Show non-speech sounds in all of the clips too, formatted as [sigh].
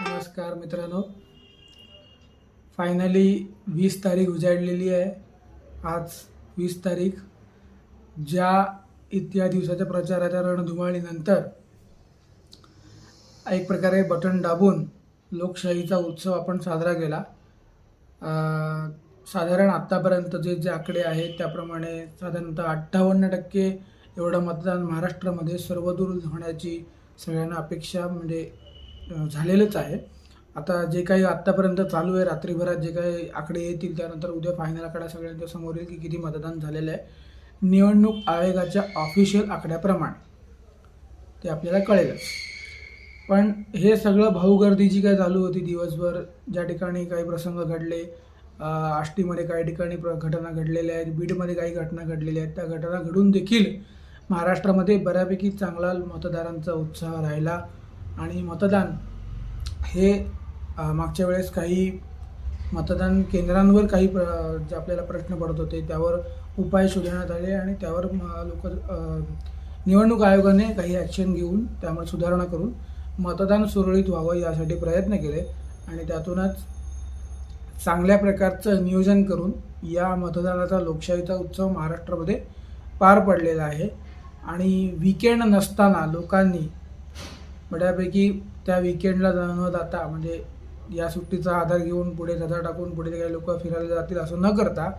नमस्कार मित्रांनो. फायनली वीस तारीख उजाडलेली आहे. आज वीस तारीख. ज्या इतक्या दिवसाच्या प्रचाराच्या रणधुमाळीनंतर एक प्रकारे बटन दाबून लोकशाहीचा उत्सव आपण साजरा केला. साधारण आत्तापर्यंत जे जे आकडे आहेत त्याप्रमाणे साधारणतः अठ्ठावन्न टक्के एवढं मतदान महाराष्ट्रामध्ये सर्वदूर होण्याची सगळ्यांना अपेक्षा म्हणजे झालेलंच आहे. आता जे काही आत्तापर्यंत चालू आहे रात्रीभरात जे काही आकडे येतील त्यानंतर उद्या फायनल आकडा सगळ्यांच्या समोर येईल की किती मतदान झालेलं आहे. निवडणूक आयोगाच्या ऑफिशियल आकड्याप्रमाणे. ते आपल्याला कळेलच. पण हे सगळं भाऊगर्दी जी काय चालू होती दिवसभर? ज्या ठिकाणी काही प्रसंग घडले आष्टीमध्ये काही ठिकाणी प्र घटना घडलेल्या आहेत बीडमध्ये काही घटना घडलेल्या आहेत. त्या घटना घडून देखील महाराष्ट्रामध्ये बऱ्यापैकी चांगला मतदारांचा उत्साह राहिला. आणि मतदान हे मागच्या वेळेस काही मतदान केंद्रांवर काही प्र जे आपल्याला प्रश्न पडत होते त्यावर उपाय शोधण्यात आले आणि त्यावर लोक निवडणूक आयोगाने काही ॲक्शन घेऊन त्यामुळे सुधारणा करून मतदान सुरळीत व्हावं यासाठी प्रयत्न केले आणि त्यातूनच चांगल्या प्रकारचं नियोजन करून या मतदानाचा लोकशाहीचा उत्सव महाराष्ट्रामध्ये पार पडलेला आहे. आणि विकेंड नसताना लोकांनी बऱ्यापैकी त्या विकेंडला न जाता म्हणजे या सुट्टीचा आधार घेऊन पुढे गदा टाकून पुढे काही लोक फिरायला जातील असं न करता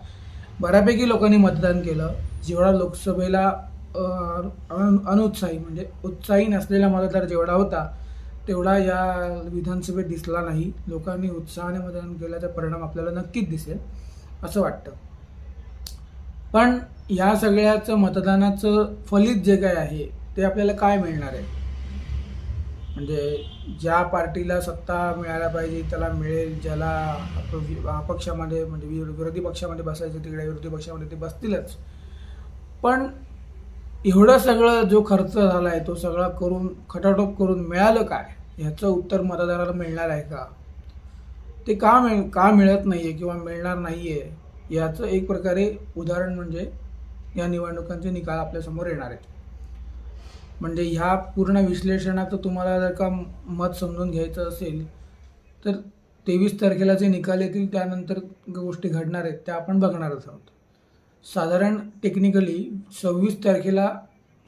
बऱ्यापैकी लोकांनी मतदान केलं. जेवढा लोकसभेला अनु अनुत्साही म्हणजे उत्साही नसलेला मतदार जेवढा होता तेवढा या विधानसभेत दिसला नाही. लोकांनी उत्साहाने मतदान केल्याचा परिणाम आपल्याला नक्कीच दिसेल असं वाटतं. पण या सगळ्याचं मतदानाचं फलित जे काय आहे ते आपल्याला काय मिळणार आहे? म्हणजे ज्या पार्टीला सत्ता मिळायला पाहिजे त्याला मिळेल ज्याला अपक्षामध्ये म्हणजे विरोधी पक्षामध्ये बसायचं तिकडे विरोधी पक्षामध्ये ते बसतीलच. पण एवढं सगळं जो खर्च झाला आहे तो सगळा करून खटाटोप करून मिळालं काय? ह्याचं उत्तर मतदाराला मिळणार आहे का? ते का मिळ का मिळत नाही आहे किंवा मिळणार नाही आहे याचं एक प्रकारे उदाहरण म्हणजे या निवडणुकांचे निकाल आपल्यासमोर येणार आहेत. म्हणजे ह्या पूर्ण विश्लेषणाचं तुम्हाला जर का मत समजून घ्यायचं असेल तर तेवीस तारखेला जे निकाल येतील त्यानंतर गोष्टी घडणार आहेत त्या आपण बघणारच आहोत. साधारण टेक्निकली सव्वीस तारखेला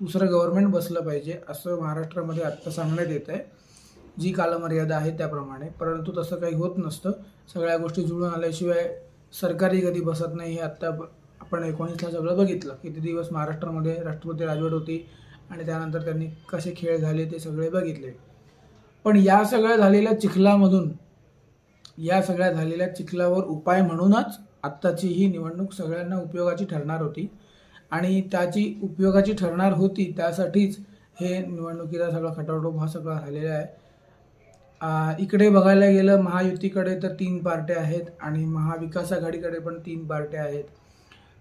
दुसरं गव्हर्नमेंट बसलं पाहिजे असं महाराष्ट्रामध्ये आत्ता सांगण्यात येत आहे. जी कालमर्यादा आहे त्याप्रमाणे परंतु तसं काही होत नसतं. सगळ्या गोष्टी जुळून आल्याशिवाय सरकारही कधी बसत नाही हे आत्ता आपण एकोणीसला सगळं बघितलं. किती दिवस महाराष्ट्रामध्ये राष्ट्रपती राजवट होती आणि त्यानंतर त्यांनी कसे खेळ झाले ते सगळे बघितले. पण या सगळ्या झालेल्या चिखलामधून या सगळ्या झालेल्या चिखलावर उपाय म्हणूनच आत्ताची ही निवडणूक सगळ्यांना उपयोगाची ठरणार होती. आणि त्याची उपयोगाची ठरणार होती त्यासाठीच हे निवडणुकीचा सगळा खटाटोप हा सगळा झालेला आहे. इकडे बघायला गेलं महायुतीकडे तर तीन पार्ट्या आहेत आणि महाविकास आघाडीकडे पण तीन पार्ट्या आहेत.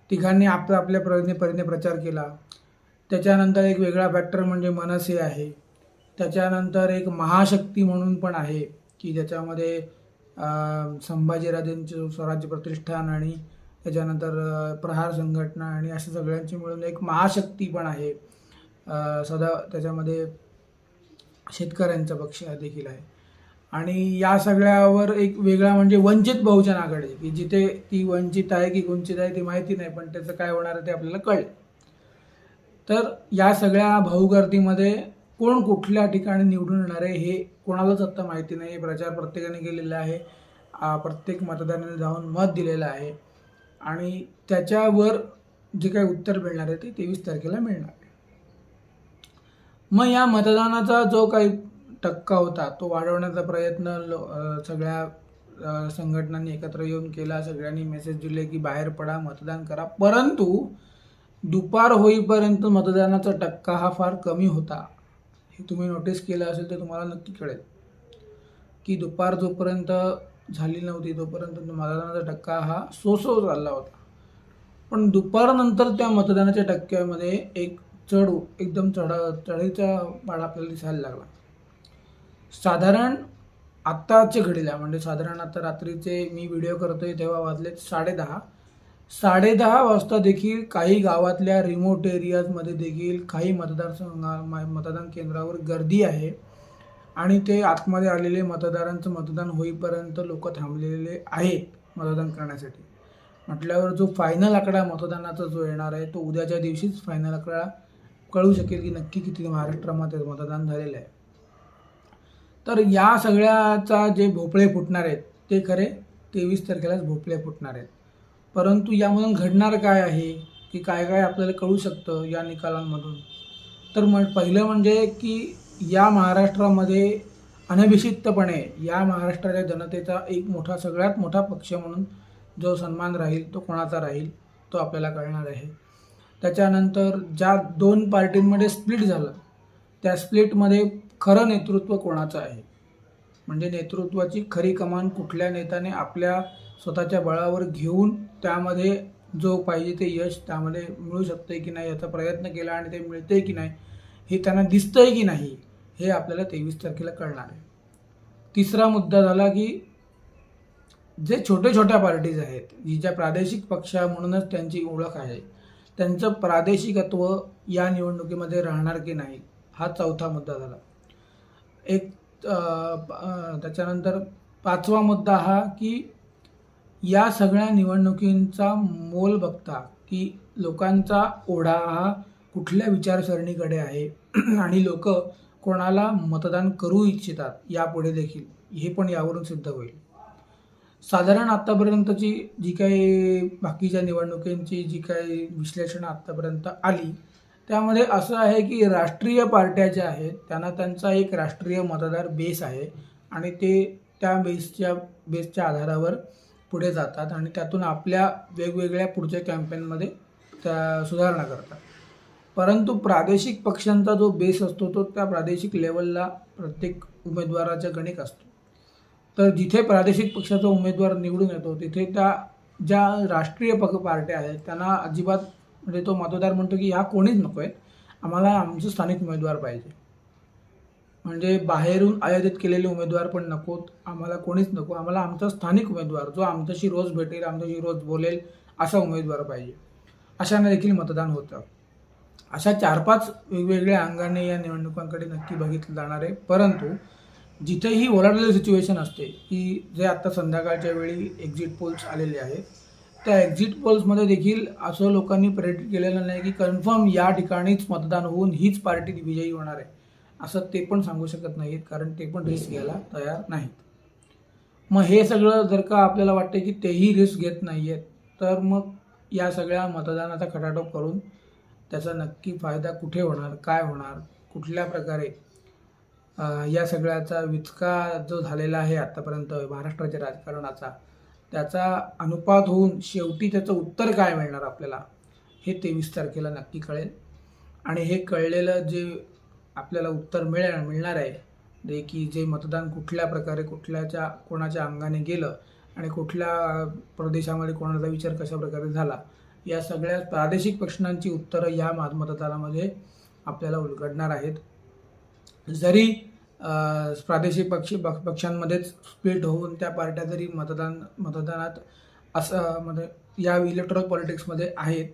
तिघांनी आपला आपल्या परीने परीने प्रचार केला. त्याच्यानंतर एक वेगळा फॅक्टर म्हणजे मनसे आहे. त्याच्यानंतर एक महाशक्ती म्हणून पण आहे की ज्याच्यामध्ये अं, संभाजीराजेंचं स्वराज्य प्रतिष्ठान आणि त्याच्यानंतर प्रहार संघटना आणि अशा सगळ्यांची मिळून एक महाशक्ती पण आहे. सदा त्याच्यामध्ये शेतकऱ्यांचा पक्ष हा देखील आहे. आणि या सगळ्यावर एक वेगळा म्हणजे वंचित बहुजन आघाडी की जिथे ती वंचित आहे की वंचित आहे ती माहिती नाही पण त्याचं काय होणार आहे ते आपल्याला कळेल. तर या सगळ्या भाऊगर्दीमध्ये कोण कुठल्या ठिकाणी निवडून येणार आहे हे कोणालाच आत्ता माहिती नाही. प्रचार प्रत्येकाने केलेला आहे. प्रत्येक मतदाराने जाऊन मत दिलेलं आहे. आणि त्याच्यावर जे काही उत्तर मिळणार आहे ते तेवीस तारखेला मिळणार आहे. मग या मतदानाचा जो काही टक्का होता तो वाढवण्याचा प्रयत्न लो सगळ्या संघटनांनी एकत्र येऊन केला. सगळ्यांनी मेसेज दिले की बाहेर पडा मतदान करा. परंतु दुपार होईपर्यंत मतदानाचा टक्का हा फार कमी होता. हे तुम्ही नोटीस केलं असेल तर तुम्हाला नक्की कळेल. की दुपार जोपर्यंत झाली नव्हती तोपर्यंत मतदानाचा टक्का हा सो सो चालला होता. पण दुपारनंतर त्या मतदानाच्या टक्क्यामध्ये एक चढ एकदम चढ चढीचा पाडा आपल्याला दिसायला लागला. साधारण आत्ताच्या घडीला म्हणजे साधारण आता रात्रीचे मी व्हिडिओ करतोय तेव्हा वाजलेत साडेदहा साडेदहा वाजता देखील काही गावातल्या रिमोट एरियाजमध्ये देखील काही मतदारसंघा मतदान केंद्रावर गर्दी आहे. आणि ते आतमध्ये आलेले मतदारांचं मतदान होईपर्यंत लोक थांबलेले आहेत मतदान करण्यासाठी. म्हटल्यावर जो फायनल आकडा मतदानाचा जो येणार आहे तो उद्याच्या दिवशीच फायनल आकडा कळू शकेल की नक्की किती महाराष्ट्रामध्ये मतदान झालेलं आहे. तर या सगळ्याचा जे भोपळे फुटणार आहेत ते खरे तेवीस तारखेलाच भोपळे फुटणार आहेत. परंतु यामधून घडणार काय आहे? की काय काय आपल्याला कळू शकतं या निकालांमधून? तर मग पहिलं म्हणजे की या महाराष्ट्रामध्ये अनभिषिक्तपणे या महाराष्ट्राच्या जनतेचा एक मोठा सगळ्यात मोठा पक्ष म्हणून जो सन्मान राहील तो कोणाचा राहील तो आपल्याला कळणार आहे. त्याच्यानंतर ज्या दोन पार्टींमध्ये स्प्लिट झालं त्या स्प्लिटमध्ये खरं नेतृत्व कोणाचं आहे? म्हणजे नेतृत्वाची खरी कमान कुठल्या नेत्याने आपल्या स्वतःच्या बळावर घेऊन त्यामध्ये जो पाहिजे ते यश त्यामध्ये मिळू शकते की नाही याचा प्रयत्न केला आणि ते मिळते की नाही हे त्यांना दिसतंय की नाही हे आपल्याला तेवीस तारखेला कळणार आहे. तिसरा मुद्दा झाला की जे छोटे छोट्या पार्टीज आहेत जी ज्या प्रादेशिक पक्ष म्हणूनच त्यांची ओळख आहे त्यांचं प्रादेशिकत्व या निवडणुकीमध्ये राहणार की नाही हा चौथा मुद्दा झाला. एक त्याच्यानंतर पाचवा मुद्दा हा की या सगळ्या निवडणुकींचा मोल बघता की लोकांचा ओढा हा कुठल्या विचारसरणीकडे आहे [clears throat] आणि लोक कोणाला मतदान करू इच्छितात यापुढे देखील हे पण यावरून सिद्ध होईल. साधारण आत्तापर्यंतची जी काही बाकीच्या निवडणुकींची जी काही विश्लेषण आत्तापर्यंत आली त्यामध्ये असं आहे की राष्ट्रीय पार्ट्या ज्या आहेत त्यांना त्यांचा एक राष्ट्रीय मतदार बेस आहे आणि ते त्या बेसच्या बेसच्या आधारावर पुढे जातात आणि त्यातून आपल्या वेगवेगळ्या पुढच्या कॅम्पेनमध्ये त्या सुधारणा करतात. परंतु प्रादेशिक पक्षांचा जो बेस असतो तो त्या प्रादेशिक लेवलला प्रत्येक उमेदवाराच्या गणिक असतो. तर जिथे प्रादेशिक पक्षाचा उमेदवार निवडून येतो तिथे त्या ज्या राष्ट्रीय पक पार्ट्या आहेत त्यांना अजिबात म्हणजे तो मतदार म्हणतो की ह्या कोणीच नको आहेत आम्हाला आमचं स्थानिक उमेदवार पाहिजे. म्हणजे बाहेरून आयोजित केलेले उमेदवार पण नकोत. आम्हाला कोणीच नको. आम्हाला आमचा स्थानिक उमेदवार जो आमच्याशी रोज भेटेल आमच्याशी रोज बोलेल असा उमेदवार पाहिजे. अशाने देखील मतदान होतं. अशा चार पाच वेगवेगळ्या अंगाने या निवडणुकांकडे नक्की बघितलं जाणार आहे. परंतु जिथेही ओलाडलेली सिच्युएशन असते की जे आत्ता संध्याकाळच्या वेळी एक्झिट पोल्स आलेले आहेत त्या एक्झिट पोल्समध्ये देखील असं लोकांनी प्रेडिक्ट केलेलं नाही की कन्फर्म या ठिकाणीच मतदान होऊन हीच पार्टी विजयी होणार आहे. असं ते पण सांगू शकत नाहीत कारण ते पण रिस्क घ्यायला तयार नाहीत. मग हे सगळं जर का आपल्याला वाटतं की तेही रिस्क घेत नाही आहेत तर मग या सगळ्या मतदानाचा खटाटोप करून त्याचा नक्की फायदा कुठे होणार काय होणार कुठल्या प्रकारे या सगळ्याचा विचका जो झालेला आहे आत्तापर्यंत महाराष्ट्राच्या राजकारणाचा त्याचा अनुपात होऊन शेवटी त्याचं उत्तर काय मिळणार आपल्याला हे तेवीस तारखेला नक्की कळेल. आणि हे कळलेलं जे आपल्याला उत्तर मिळेल मिळणार आहे जे की जे मतदान कुठल्या प्रकारे कुठल्याच्या कोणाच्या अंगाने गेलं आणि कुठल्या प्रदेशामध्ये कोणाचा विचार कशा प्रकारे झाला या सगळ्या प्रादेशिक प्रश्नांची उत्तरं या मतदानामध्ये आपल्याला उलगडणार आहेत. जरी प्रादेशिक पक्ष पक्ष- पक्षांमध्येच स्प्लिट होऊन त्या पार्ट्या जरी मतदान मतदानात असं म्हणजे या इलेक्ट्रॉनिक पॉलिटिक्समध्ये आहेत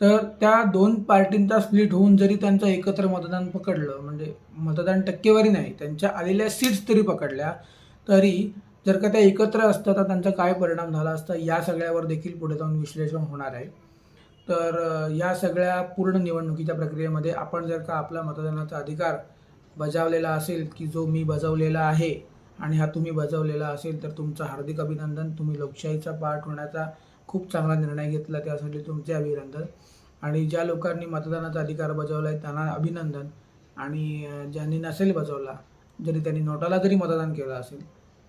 तर त्या दोन पार्टींचा स्प्लिट होऊन जरी त्यांचं एकत्र मतदान पकडलं म्हणजे मतदान टक्केवारी नाही त्यांच्या आलेल्या सीट्स तरी पकडल्या तरी जर का त्या एकत्र असतात तर त्यांचा काय परिणाम झाला असता या सगळ्यावर देखील पुढे जाऊन विश्लेषण होणार आहे. तर या सगळ्या पूर्ण निवडणुकीच्या प्रक्रियेमध्ये आपण जर का आपला मतदानाचा अधिकार बजावलेला असेल की जो मी बजावलेला आहे आणि हा तुम्ही बजावलेला असेल तर तुमचं हार्दिक अभिनंदन. तुम्ही लोकशाहीचा पाठ होण्याचा खूप चांगला निर्णय घेतला त्यासाठी तुमचे अभिनंदन. आणि ज्या लोकांनी मतदानाचा अधिकार बजावला आहे त्यांना अभिनंदन. आणि ज्यांनी नसेल बजावला जरी त्यांनी नोटाला जरी मतदान केलं असेल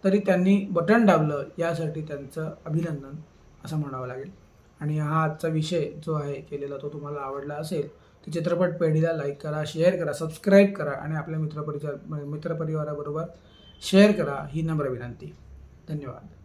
तरी त्यांनी बटन दाबलं यासाठी त्यांचं अभिनंदन असं म्हणावं लागेल. आणि हा आजचा विषय जो आहे केलेला तो तुम्हाला आवडला असेल तर चित्रपट पेढीला लाईक करा शेअर करा सबस्क्राईब करा आणि आपल्या मित्रपरिचार मित्रपरिवाराबरोबर शेअर करा ही नम्र विनंती. धन्यवाद.